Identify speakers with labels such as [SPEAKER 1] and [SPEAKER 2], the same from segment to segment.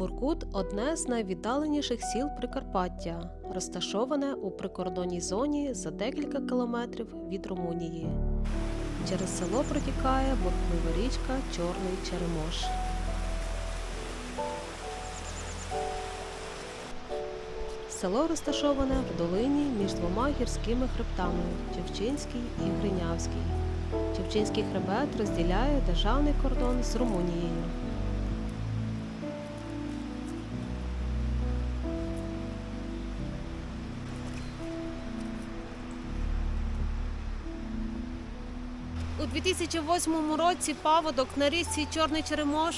[SPEAKER 1] Буркут одне з найвіддаленіших сіл Прикарпаття, розташоване у прикордонній зоні за декілька кілометрів від Румунії. Через село протікає бурхлива річка Чорний Черемош. Село розташоване в долині між двома гірськими хребтами Чевчинський і Гринявський. Чевчинський хребет розділяє державний кордон з Румунією. 2008 році паводок на річці Чорний Черемош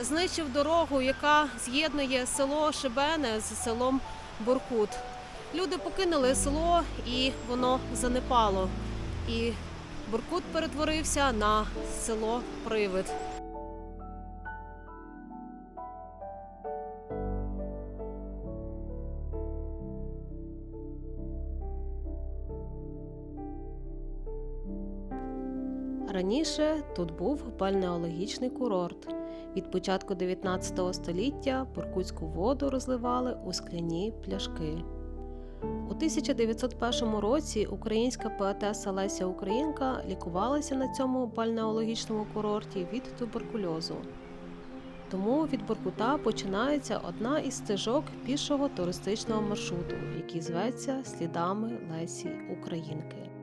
[SPEAKER 1] знищив дорогу, яка з'єднує село Шибене з селом Буркут. Люди покинули село і воно занепало. І Буркут перетворився на село Привид. Раніше тут був бальнеологічний курорт. Від початку 19 століття буркутську воду розливали у скляні пляшки. У 1901 році українська поетеса Леся Українка лікувалася на цьому бальнеологічному курорті від туберкульозу. Тому від Буркута починається одна із стежок пішого туристичного маршруту, який зветься Слідами Лесі Українки.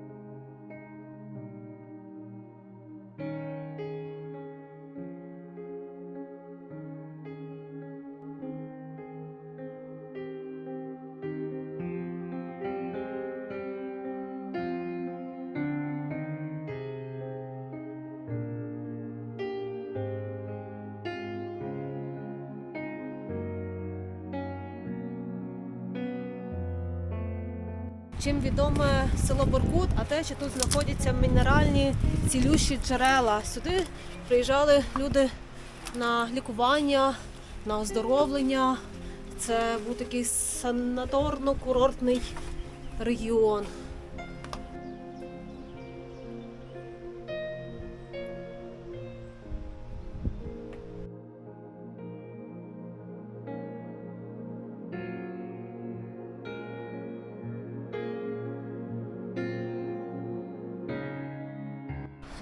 [SPEAKER 1] Чим відоме село Боркут, а те, що тут знаходяться мінеральні цілющі джерела. Сюди приїжджали люди на лікування, на оздоровлення. Це був такий санаторно-курортний регіон.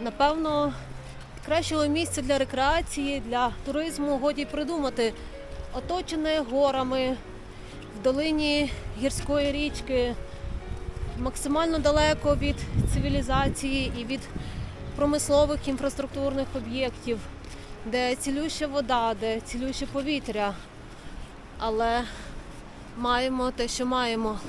[SPEAKER 1] Напевно, кращого місця для рекреації, для туризму годі придумати. Оточене горами в долині гірської річки, максимально далеко від цивілізації і від промислових інфраструктурних об'єктів, де цілюща вода, де цілюще повітря. Але маємо те, що маємо.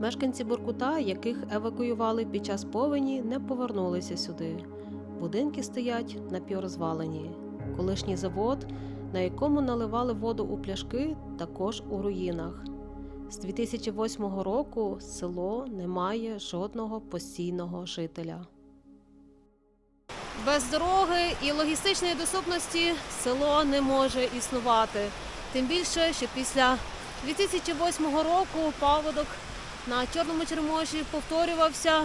[SPEAKER 1] Мешканці Буркута, яких евакуювали під час повені, не повернулися сюди. Будинки стоять напіврозвалені. Колишній завод, на якому наливали воду у пляшки, також у руїнах. З 2008 року село не має жодного постійного жителя. Без дороги і логістичної доступності село не може існувати. Тим більше, що після 2008 року паводок на Чорному Черемоші повторювався,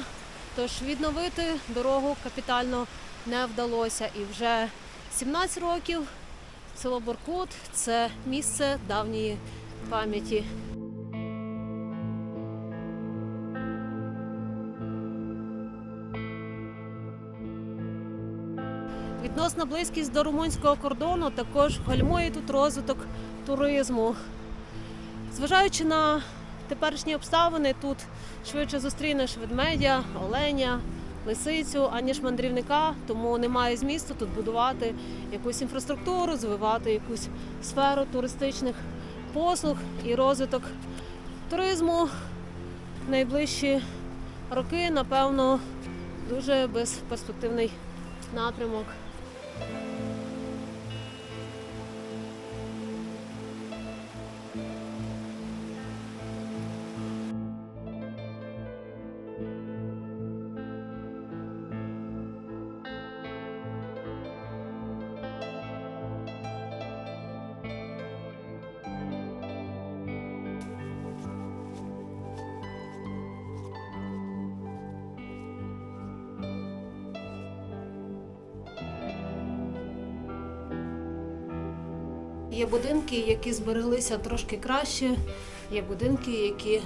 [SPEAKER 1] тож відновити дорогу капітально не вдалося. І вже 17 років село Боркут це місце давньої пам'яті. Відносна близькість до румунського кордону також гальмує тут розвиток туризму. Зважаючи на теперішні обставини, тут швидше зустрінеш ведмедя, оленя, лисицю, аніж мандрівника, тому немає змісту тут будувати якусь інфраструктуру, розвивати якусь сферу туристичних послуг і розвиток туризму. Найближчі роки, напевно, дуже безперспективний напрямок. Є будинки, які збереглися трошки краще, є будинки, які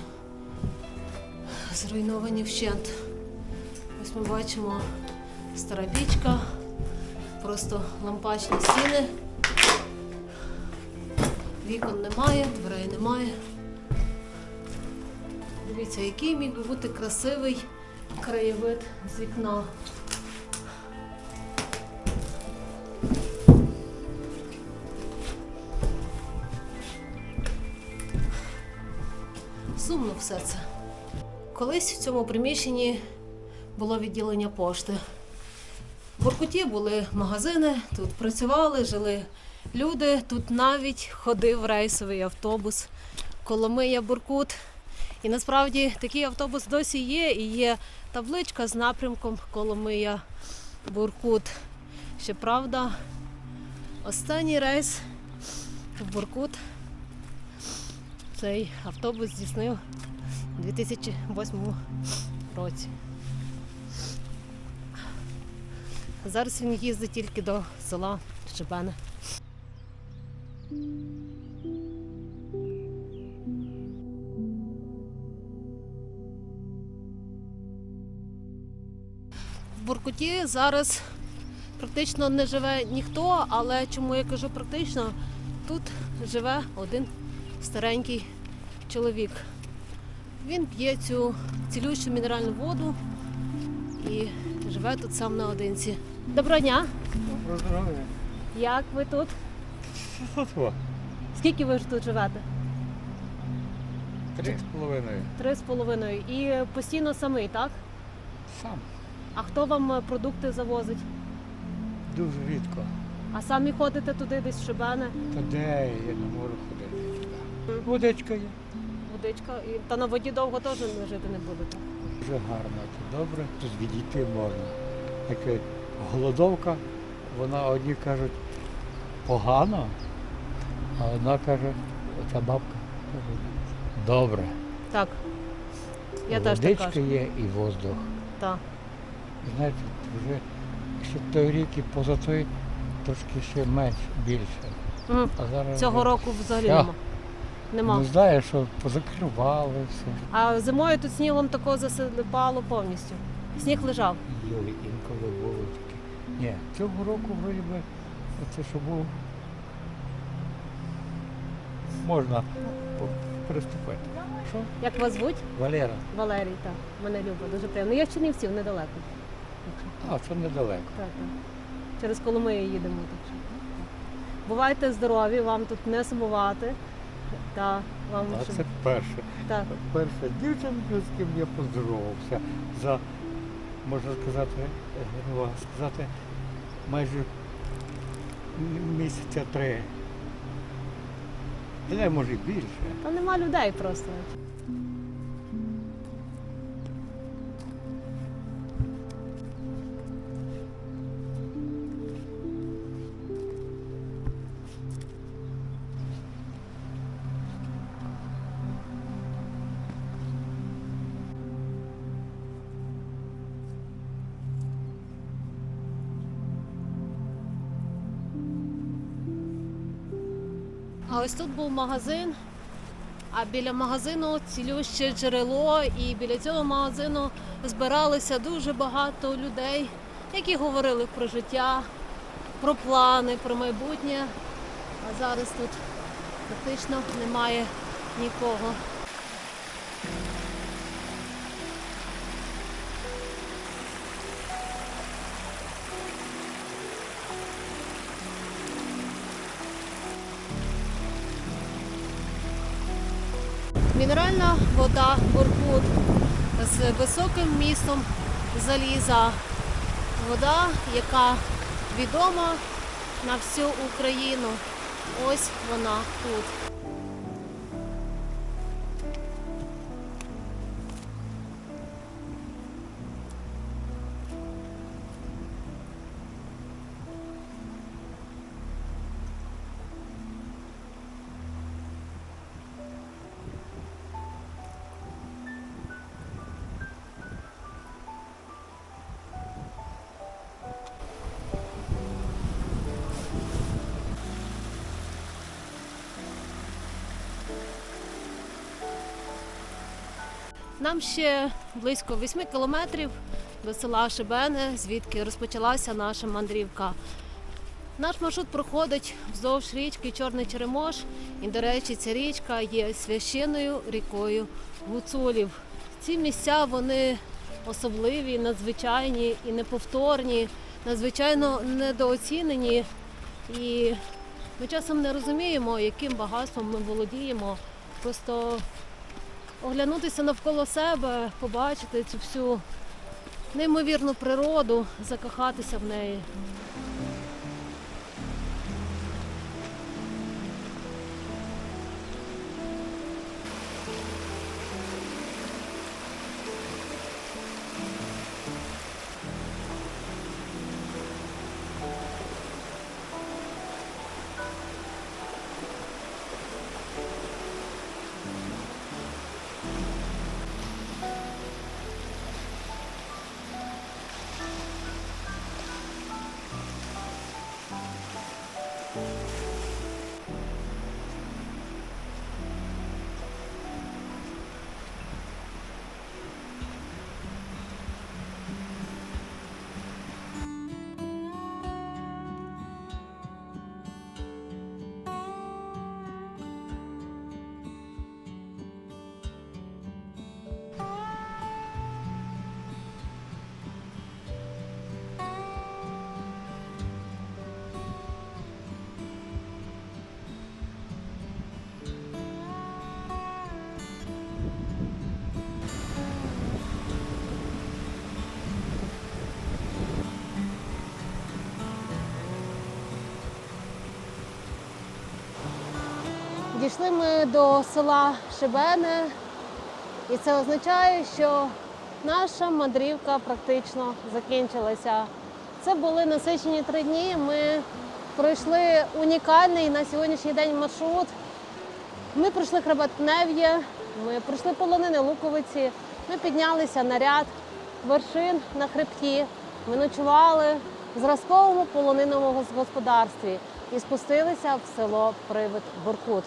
[SPEAKER 1] зруйновані вщент. Ось ми бачимо стара пічка, просто лампачні стіни. Вікон немає, дверей немає. Дивіться, який міг би бути красивий краєвид з вікна. Все це. Колись в цьому приміщенні було відділення пошти. В Буркуті були магазини, тут працювали, жили люди. Тут навіть ходив рейсовий автобус Коломия Буркут. І насправді такий автобус досі є, і є табличка з напрямком Коломия Буркут. Щоправда, останній рейс в Буркут цей автобус здійснив 2008 році. Зараз він їздить тільки до села Щебене. В Буркуті зараз практично не живе ніхто, але чому я кажу практично, тут живе один старенький чоловік. Він п'є цю цілющу мінеральну воду і живе тут сам наодинці. Доброго дня!
[SPEAKER 2] Здоров'я.
[SPEAKER 1] Як ви тут?
[SPEAKER 2] Сотво.
[SPEAKER 1] Скільки ви ж тут живете?
[SPEAKER 2] Три з половиною.
[SPEAKER 1] Три з половиною. І постійно самий, так?
[SPEAKER 2] Сам.
[SPEAKER 1] А хто вам продукти завозить?
[SPEAKER 2] Дуже рідко.
[SPEAKER 1] А самі ходите туди десь в Шибене?
[SPEAKER 2] Та де я не можу ходити. Водичка є.
[SPEAKER 1] Водичка. І... Та на воді довго теж не жити не будете.
[SPEAKER 2] Дуже гарно, тут добре. Тут відійти можна. Як голодовка, вона одні кажуть погано, а одна каже, оця бабка каже, добре.
[SPEAKER 1] Так. Я теж так
[SPEAKER 2] Водичка
[SPEAKER 1] кажу.
[SPEAKER 2] є і воздух.
[SPEAKER 1] Так.
[SPEAKER 2] Знаєте, вже ще той рік і поза той трошки ще менше, більше.
[SPEAKER 1] Мгм.
[SPEAKER 2] А зараз
[SPEAKER 1] Цього
[SPEAKER 2] вже
[SPEAKER 1] року взагалі нема. Нема.
[SPEAKER 2] Не знаю, що позакривали все.
[SPEAKER 1] А зимою тут снігом такого засипало повністю. Сніг лежав.
[SPEAKER 2] Йой, інколи було таке. Ні, цього року вроді би, оце що було. Можна приступити. Що?
[SPEAKER 1] Як вас звуть?
[SPEAKER 2] Валера.
[SPEAKER 1] Валерій, так. Мене Люба, дуже приємно. Я з Чернівців недалеко.
[SPEAKER 2] А, це недалеко.
[SPEAKER 1] Так, так. Через Коломию їдемо. Так що. Бувайте здорові, вам тут не сумувати. Та вам
[SPEAKER 2] А це перше.
[SPEAKER 1] так.
[SPEAKER 2] Перша дівчинка, з ким я поздоровався за, можна сказати, е, сказати, майже м- місяця три. Але може і більше.
[SPEAKER 1] Та нема людей просто. А ось тут був магазин, а біля магазину цілюще джерело, і біля цього магазину збиралися дуже багато людей, які говорили про життя, про плани, про майбутнє. А зараз тут практично немає нікого. Мінеральна вода Буркут з високим містом заліза. Вода, яка відома на всю Україну. Ось вона тут. Нам ще близько 8 кілометрів до села Шибене, звідки розпочалася наша мандрівка. Наш маршрут проходить вздовж річки Чорний Черемош. І, до речі, ця річка є священною рікою гуцулів. Ці місця вони особливі, надзвичайні і неповторні, надзвичайно недооцінені. І ми часом не розуміємо, яким багатством ми володіємо. Просто оглянутися навколо себе, побачити цю всю неймовірну природу, закохатися в неї. Дійшли ми до села Шибене, і це означає, що наша мандрівка практично закінчилася. Це були насичені три дні. Ми пройшли унікальний на сьогоднішній день маршрут. Ми пройшли хребет Нев'є, ми пройшли полонини Луковиці, ми піднялися на ряд вершин на хребті. Ми ночували в зразковому полонинному господарстві і спустилися в село Привид Буркут.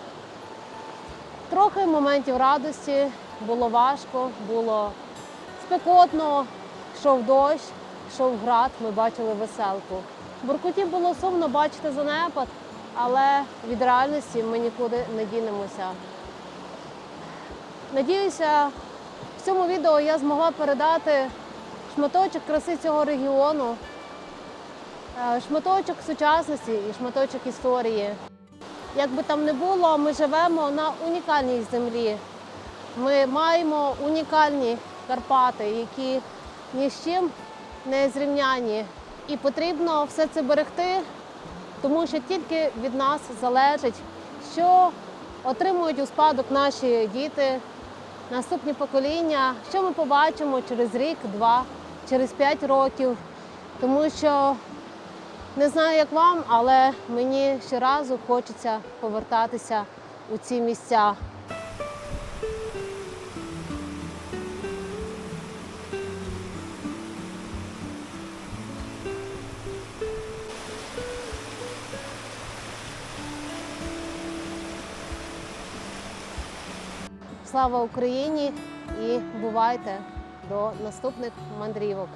[SPEAKER 1] Трохи моментів радості, було важко, було спекотно, йшов дощ, йшов град, ми бачили веселку. В Буркуті було сумно бачити занепад, але від реальності ми нікуди не дінемося. Надіюся, в цьому відео я змогла передати шматочок краси цього регіону, е, шматочок сучасності і шматочок історії. Як би там не було, ми живемо на унікальній землі. Ми маємо унікальні Карпати, які ні з чим не зрівняні. І потрібно все це берегти, тому що тільки від нас залежить, що отримують у спадок наші діти, наступні покоління, що ми побачимо через рік, два, через п'ять років. Тому що не знаю, як вам, але мені щоразу хочеться повертатися у ці місця. Слава Україні і бувайте до наступних мандрівок.